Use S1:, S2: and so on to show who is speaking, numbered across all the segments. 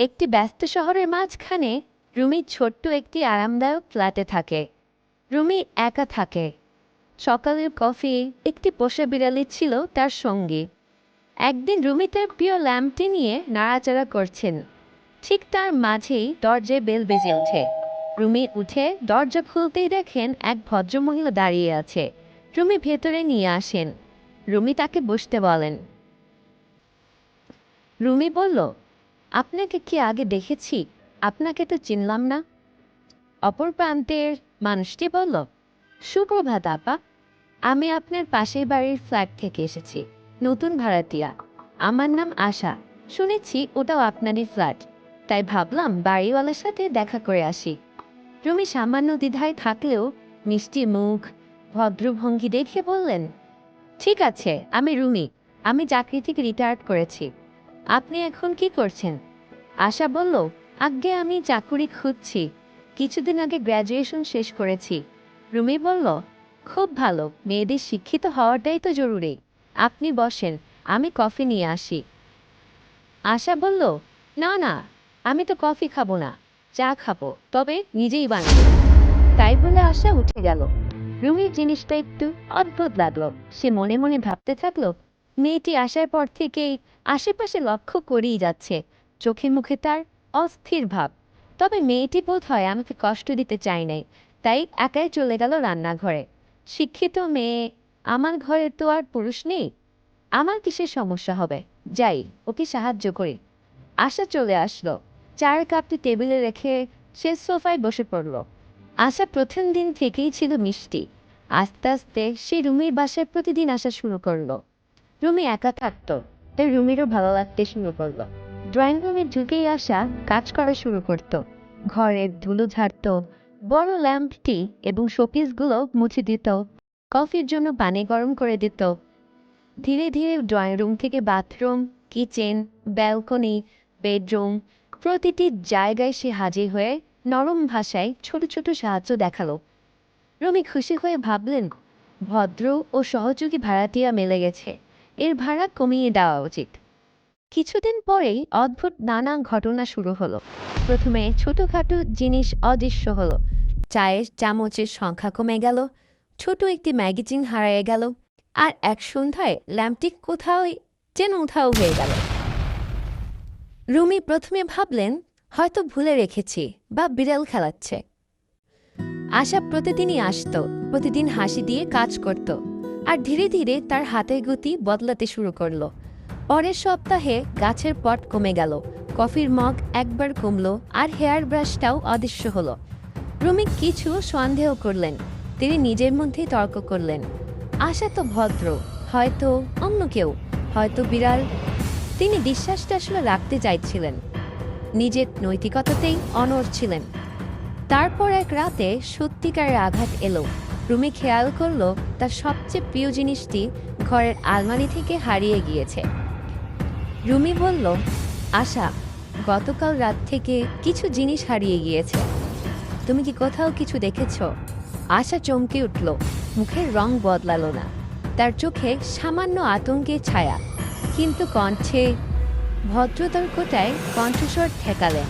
S1: একটি ব্যস্ত শহরের মাঝখানে রুমি ছোট্ট একটি আরামদায়ক ফ্ল্যাটে থাকে। রুমি একা থাকে। সকালের কফি, একটি পোষা বিড়ালি ছিল তার সঙ্গী। একদিন রুমি তার প্রিয় ল্যাম্পটি নিয়ে নাড়াচাড়া করছেন। ঠিক তার মাঝেই দরজায় বেল বেজে ওঠে। রুমি উঠে দরজা খুলতেই দেখেন এক ভদ্রমহিলা দাঁড়িয়ে আছে। রুমি ভেতরে নিয়ে আসেন। রুমি তাকে বসতে বলেন। রুমি বলল আপনাকে কি আগে দেখেছি? আপনাকে তো চিনলাম না। অপর প্রান্তের মানুষটি বলল, সুপ্রভাত আপা, আমি আপনার পাশের বাড়ির ফ্ল্যাট থেকে এসেছি, নতুন ভাড়াটিয়া। আমার নাম আশা। শুনেছি ওটাও আপনারই ফ্ল্যাট। তাই ভাবলাম বাড়িওয়ালার সাথে দেখা করে আসি। রুমি সামান্য দ্বিধায় থাকলেও মিষ্টি মুখ, ভদ্রভঙ্গি দেখে বললেন, ঠিক আছে, আমি রুমি। আমি চাকরি থেকে রিটায়ার্ড করেছি। আপনি এখন কি করছেন? আশা বলল, আগে আমি চাকুরি খুঁজছি। কিছুদিন আগে গ্র্যাজুয়েশন শেষ করেছি। রুমি বলল, খুব ভালো, মেয়েদের শিক্ষিত হওয়াটাই তো জরুরি। আপনি বসেন, আমি কফি নিয়ে আসি। আশা বলল, না না, আমি তো কফি খাব না, চা খাব, তবে নিজেই বানাবো। তাই বলে আশা উঠে গেল। রুমির জিনিসটা একটু অদ্ভুত লাগল। সে মনে মনে ভাবতে থাকল মেয়েটি আসার পর থেকেই আশেপাশে লক্ষ্য করেই যাচ্ছে। চোখে মুখে তার অস্থির ভাব। তবে মেয়েটি বোধ হয় আমাকে কষ্ট দিতে চায় নাই, তাই একাই চলে গেল রান্নাঘরে। শিক্ষিত মেয়ে, আমার ঘরে তো আর পুরুষ নেই। আমার কিসের সমস্যা হবে? যাই, ওকে সাহায্য করি। আশা চলে আসলো। চার কাপটি টেবিলে রেখে সে সোফায় বসে পড়ল। আশা প্রথম দিন থেকেই ছিল মিষ্টি। আস্তে আস্তে সে রুমির বাসায় প্রতিদিন আসা শুরু করল। রুমি একা থাকতো, তাই রুমিরও ভালো লাগতে শুরু করল। ড্রয়িং রুমে ঢুকেই আসা কাজ করা শুরু করত। ঘরের ধুলো ঝাড়ত, বড় ল্যাম্পটি এবং শোপিসগুলো মুছে দিত, কফির জন্য পানি গরম করে দিত। ধীরে ধীরে ড্রয়িং রুম থেকে বাথরুম, কিচেন, ব্যালকনি, বেডরুম প্রতিটি জায়গায় সে হাজির হয়ে নরম ভাষায় ছোট ছোট সাহায্য দেখাল। রমি খুশি হয়ে ভাবলেন, ভদ্র ও সহযোগী ভাড়াটিয়া মেলে গেছে। এর ভাড়া কমিয়ে দেওয়া উচিত। কিছুদিন পরেই অদ্ভুত নানা ঘটনা শুরু হলো। প্রথমে ছোটোখাটো জিনিস অদৃশ্য হলো। চায়ের চামচের সংখ্যা কমে গেল, ছোট একটি ম্যাগাজিন হারিয়ে গেল, আর এক সন্ধ্যায় ল্যাম্পটি কোথাও যেন উধাও হয়ে গেল। রুমি প্রথমে ভাবলেন, হয়তো ভুলে রেখেছি বা বিড়াল খেলাচ্ছে। আশা প্রতিদিনই আসতো, প্রতিদিন হাসি দিয়ে কাজ করত। আর ধীরে ধীরে তার হাতের গতি বদলাতে শুরু করল। পরের সপ্তাহে গাছের পট কমে গেল, কফির মগ একবার কমলো আর হেয়ার ব্রাশটাও অদৃশ্য হলো। রুমি কিছু সন্দেহ করলেন, তিনি নিজের মধ্যেই তর্ক করলেন। আশা তো ভদ্র, হয়তো অন্য কেউ, হয়তো বিড়াল। তিনি বিশ্বাসটা আসলে রাখতে চাইছিলেন। নিজের নৈতিকতাতেই অনড় ছিলেন। তারপর এক রাতে সত্যিকারের আঘাত এলো। রুমি খেয়াল করল তার সবচেয়ে প্রিয় জিনিসটি ঘরের আলমারি থেকে হারিয়ে গিয়েছে। রুমি বলল, আশা, গতকাল রাত থেকে কিছু জিনিস হারিয়ে গিয়েছে। তুমি কি কোথাও কিছু দেখেছ? আশা চমকে উঠল, মুখের রং বদলালো না। তার চোখে সামান্য আতঙ্কের ছায়া, কিন্তু কণ্ঠে ভদ্রতার কোটায় কণ্ঠস্বর ঠেকালেন।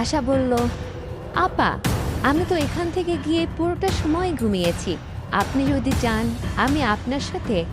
S1: আশা বলল, আপা আমি তো এখান থেকে গিয়ে পুরোটা সময় ঘুমিয়েছি। আপনি যদি চান, আমি আপনার সাথে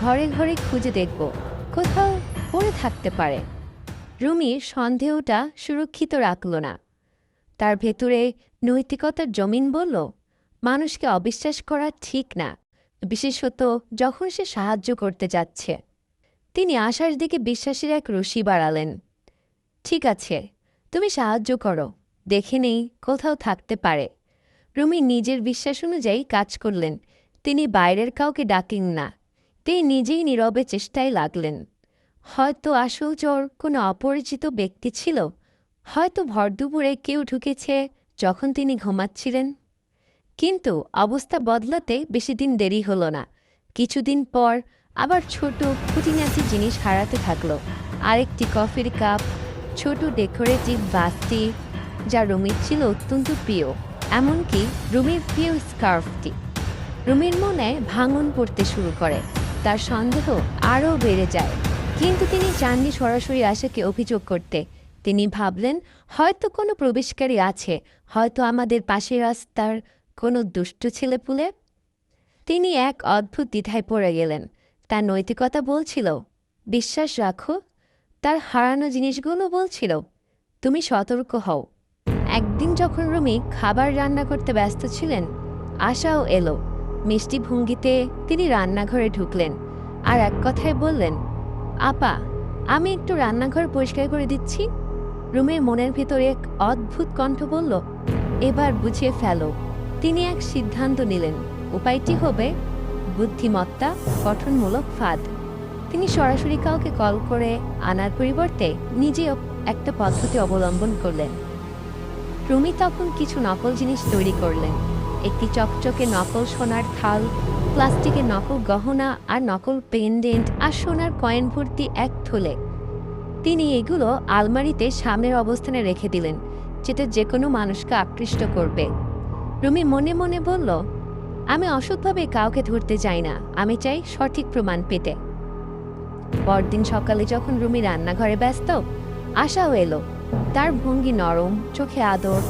S1: ঘরে ঘরে খুঁজে দেখব। কোথাও পড়ে থাকতে পারে। রুমি সন্দেহটা সুরক্ষিত রাখল না। তার ভেতরে নৈতিকতার জমিন বলল, মানুষকে অবিশ্বাস করা ঠিক না। বিশেষত যখন সে সাহায্য করতে যাচ্ছে। তিনি আশার দিকে বিশ্বাসের এক রশি বাড়ালেন। ঠিক আছে, তুমি সাহায্য করো। দেখে নেই কোথাও থাকতে পারে। রুমি নিজের বিশ্বাস অনুযায়ী কাজ করলেন। তিনি বাইরের কাউকে ডাকেন না। তিনি নিজেই নীরবে চেষ্টায় লাগলেন। হয়তো আসল চোর কোনো অপরিচিত ব্যক্তি ছিল। হয়তো ভরদুপুরে কেউ ঢুকেছে যখন তিনি ঘুমাচ্ছিলেন। কিন্তু অবস্থা বদলাতে বেশি দিন দেরি হলো না। কিছুদিন পর আবার ছোট খুঁটিনাটি জিনিস হারাতে থাকল। আরেকটি কফির কাপ, ছোট ডেকোরেটিভ বাসটি যা রুমির ছিল অত্যন্ত প্রিয়, এমনকি রুমির প্রিয় স্কার্ফটি। রুমির মনে ভাঙন পড়তে শুরু করে, তার সন্দেহ আরও বেড়ে যায়। কিন্তু তিনি চাননি সরাসরি আশাকে অভিযোগ করতে। তিনি ভাবলেন, হয়তো কোনো প্রবেশকারী আছে, হয়তো আমাদের পাশের রাস্তার কোনো দুষ্ট ছেলেপুলে? তিনি এক অদ্ভুত দ্বিধায় পড়ে গেলেন। তার নৈতিকতা বলছিল, বিশ্বাস রাখো, তার হারানো জিনিসগুলো বলছিল, তুমি সতর্ক হও। একদিন যখন রুমি খাবার রান্না করতে ব্যস্ত ছিলেন, আশাও এলো। মিষ্টি ভঙ্গিতে তিনি রান্নাঘরে ঢুকলেন আর এক কথায় বললেন, আপা, আমি একটু রান্নাঘর পরিষ্কার করে দিচ্ছি? রুমের মনের ভিতরে এক অদ্ভুত কণ্ঠ বলল, এবার বুঝিয়ে ফেলো। তিনি এক সিদ্ধান্ত নিলেন। উপায়টি হবে বুদ্ধিমত্তা, গঠনমূলক ফাঁদ। তিনি সরাসরি কাউকে কল করে আনার পরিবর্তে নিজে একটা পদ্ধতি অবলম্বন করলেন। রুমি তখন কিছু নকল জিনিস তৈরি করলেন। একটি চকচকে নকল সোনার থাল, প্লাস্টিকের নকল গহনা আর নকল পেন্ডেন্ট আর সোনার কয়েন ভর্তি এক থলে। তিনি এগুলো আলমারিতে সামনের অবস্থানে রেখে দিলেন, যেটা যে কোনো মানুষকে আকৃষ্ট করবে। রুমি মনে মনে বলল, আমি অসৎভাবে কাউকে ধরতে চাই না, আমি চাই সঠিক প্রমাণ পেতে। পরদিন সকালে যখন রুমি রান্নাঘরে ব্যস্ত, আশাও এলো তার ভঙ্গি নরম, চোখে আদর।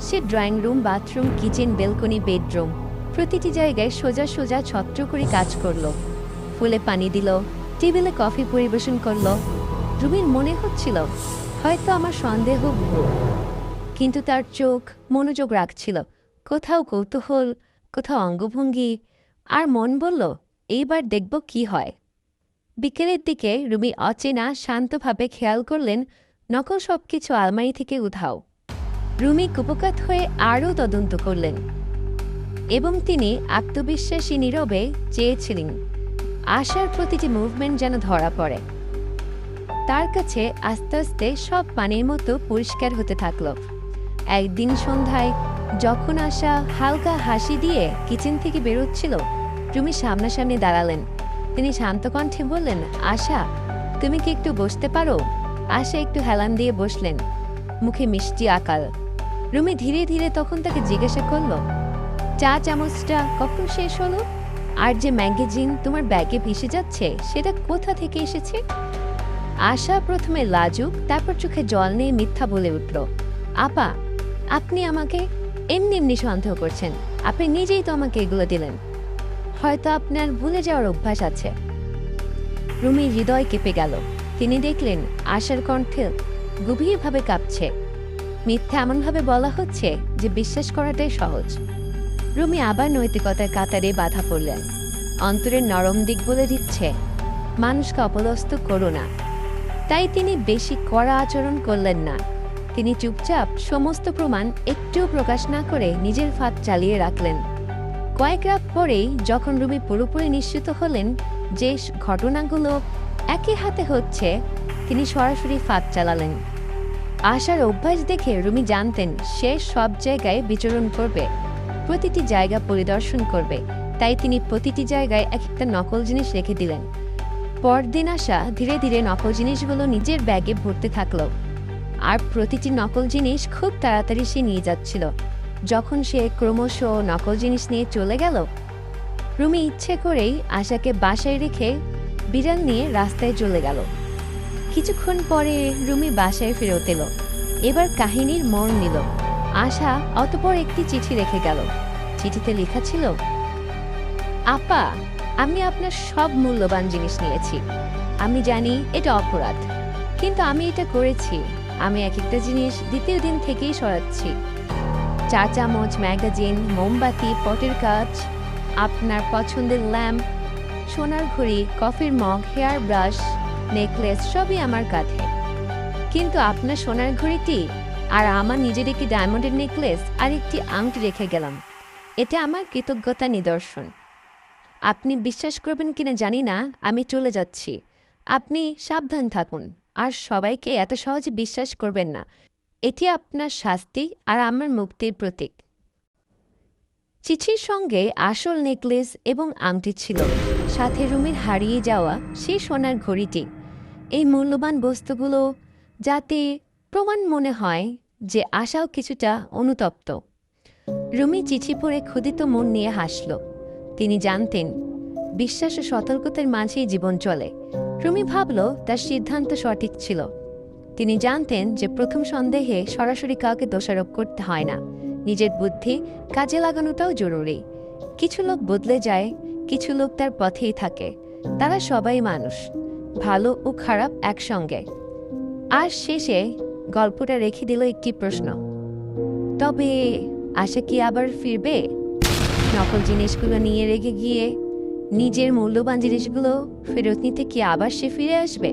S1: সে drawing room, bathroom, kitchen, balcony, bedroom, প্রতিটি জায়গায় সোজা সোজা ছত্র করে কাজ করল। ফুলে পানি দিল, টেবিলে কফি পরিবেশন করল। রুমির মনে হচ্ছিল, হয়তো আমার সন্দেহ ভুল। কিন্তু তার চোখ মনোযোগ রাখছিল। কোথাও কৌতূহল, কোথাও অঙ্গভঙ্গি, আর মন বলল, এইবার দেখব কি হয়। বিকেলের দিকে রুমি অচেনা, শান্তভাবে খেয়াল করলেন নকল সব কিছু আলমারি থেকে উধাও। রুমি কুপকাত হয়ে আরও তদন্ত করলেন এবং তিনি আত্মবিশ্বাসী নীরবে চেয়েছিলেন, আশার প্রতিটি মুভমেন্ট যেন ধরা পড়ে। তার কাছে আস্তে আস্তে সব পানির মতো পরিষ্কার হতে থাকল। একদিন সন্ধ্যায় যখন আশা হালকা হাসি দিয়ে কিচেন থেকে বেরোচ্ছিল, রুমি সামনাসামনি দাঁড়ালেন। তিনি শান্ত কণ্ঠে বললেন, আশা, তুমি কি একটু বসতে পারো? আশা একটু হেলান দিয়ে বসলেন, মুখে মিষ্টি আকাল। রুমি ধীরে ধীরে তখন তাকে জিজ্ঞাসা করল, চা চামচটা কখন শেষ হলো? আর যে ম্যাগাজিন তোমার ব্যাগে ভেসে যাচ্ছে, সেটা কোথা থেকে এসেছে? আশা প্রথমে লাজুক, তারপর চোখে জল নিয়ে মিথ্যা বলে উঠল, আপা, আপনি আমাকে এমনি এমনি সন্দেহ করছেন, আপনি নিজেই তো আমাকে এগুলো দিলেন। হয়তো আপনার ভুলে যাওয়ার অভ্যাস আছে। রুমি হৃদয় কেঁপে গেল তিনি দেখলেন আশার কণ্ঠে গভীরভাবে কাঁপছে। মিথ্যা এমনভাবে বলা হচ্ছে যে বিশ্বাস করাটাই সহজ। রুমি আবার নৈতিকতার কাতারে বাধা পড়লেন। অন্তরের নরম দিক বলে দিচ্ছে, মানুষকে অপদস্থ করো না। তাই তিনি বেশি কড়া আচরণ করলেন না। তিনি চুপচাপ সমস্ত প্রমাণ একটুও প্রকাশ না করে নিজের ফাঁদ চালিয়ে রাখলেন। কয়েক রাত পরেই যখন রুমি পুরোপুরি নিশ্চিত হলেন যে ঘটনাগুলো একই হাতে হচ্ছে, তিনি সরাসরি ফাঁদ চালালেন। আশার অভ্যাস দেখে রুমি জানতেন, সে সব জায়গায় বিচরণ করবে, প্রতিটি জায়গা পরিদর্শন করবে, তাই তিনি প্রতিটি জায়গায় এক একটা নকল জিনিস রেখে দিলেন। পরদিন আসা ধীরে ধীরে নকল জিনিসগুলো নিজের ব্যাগে ভরতে থাকল। আর প্রতিটি নকল জিনিস খুব তাড়াতাড়ি সে নিয়ে যাচ্ছিল। যখন সে ক্রমশ নকল জিনিস নিয়ে চলে গেল, রুমি ইচ্ছে করেই আশাকে বাসায় রেখে বিড়াল নিয়ে রাস্তায় চলে গেল। কিছুক্ষণ পরে রুমি বাসায় ফেরত এলো। এবার কাহিনীর মন নিল। আশা অতপর একটি চিঠি রেখে গেল। চিঠিতে লেখা ছিল, আপা, আমি আপনার সব মূল্যবান জিনিস নিয়েছি। আমি জানি এটা অপরাধ, কিন্তু আমি এটা করেছি। আমি এক একটা জিনিস দ্বিতীয় দিন থেকেই সরাচ্ছি। চা চামচ ম্যাগাজিন, মোমবাতি, পটের কাজ, আপনার পছন্দের ল্যাম্প সোনার ঘড়ি, কফির মগ, হেয়ার ব্রাশ, নেকলেস সবই আমার কাঁধে। কিন্তু আপনার সোনার ঘড়িটি আর আমার নিজের একটি ডায়মন্ডের নেকলেস আর একটি আংটি রেখে গেলাম। এটা আমার কৃতজ্ঞতা নিদর্শন। আপনি বিশ্বাস করবেন কিনা জানি না, আমি চলে যাচ্ছি। আপনি সাবধান থাকুন, আর সবাইকে এত সহজে বিশ্বাস করবেন না। এটি আপনার শাস্তি আর আমার মুক্তির প্রতীক। চিঠির সঙ্গে আসল নেকলেস এবং আংটি ছিল। সাথে রুমের হারিয়ে যাওয়া সেই সোনার ঘড়িটি। এই মূল্যবান বস্তুগুলো যাতে প্রমাণ মনে হয় যে আশাও কিছুটা অনুতপ্ত। রুমি চিঠি পড়ে ক্ষুদিত মন নিয়ে হাসল। তিনি জানতেন, বিশ্বাস ও সতর্কতার মাঝেই জীবন চলে। রুমি ভাবল, তার সিদ্ধান্ত সঠিক ছিল। তিনি জানতেন যে প্রথম সন্দেহে সরাসরি কাউকে দোষারোপ করতে হয় না। নিজের বুদ্ধি কাজে লাগানোটাও জরুরি। কিছু লোক বদলে যায় কিছু লোক তার পথেই থাকে। তারা সবাই মানুষ, ভালো ও খারাপ একসঙ্গে। আর শেষে গল্পটা রেখে দিল একটি প্রশ্ন। তবে আশা কি আবার ফিরবে? নকল জিনিসগুলো নিয়ে রেখে গিয়ে নিজের মূল্যবান জিনিসগুলো ফেরত নিতে কি আবার সে ফিরে আসবে?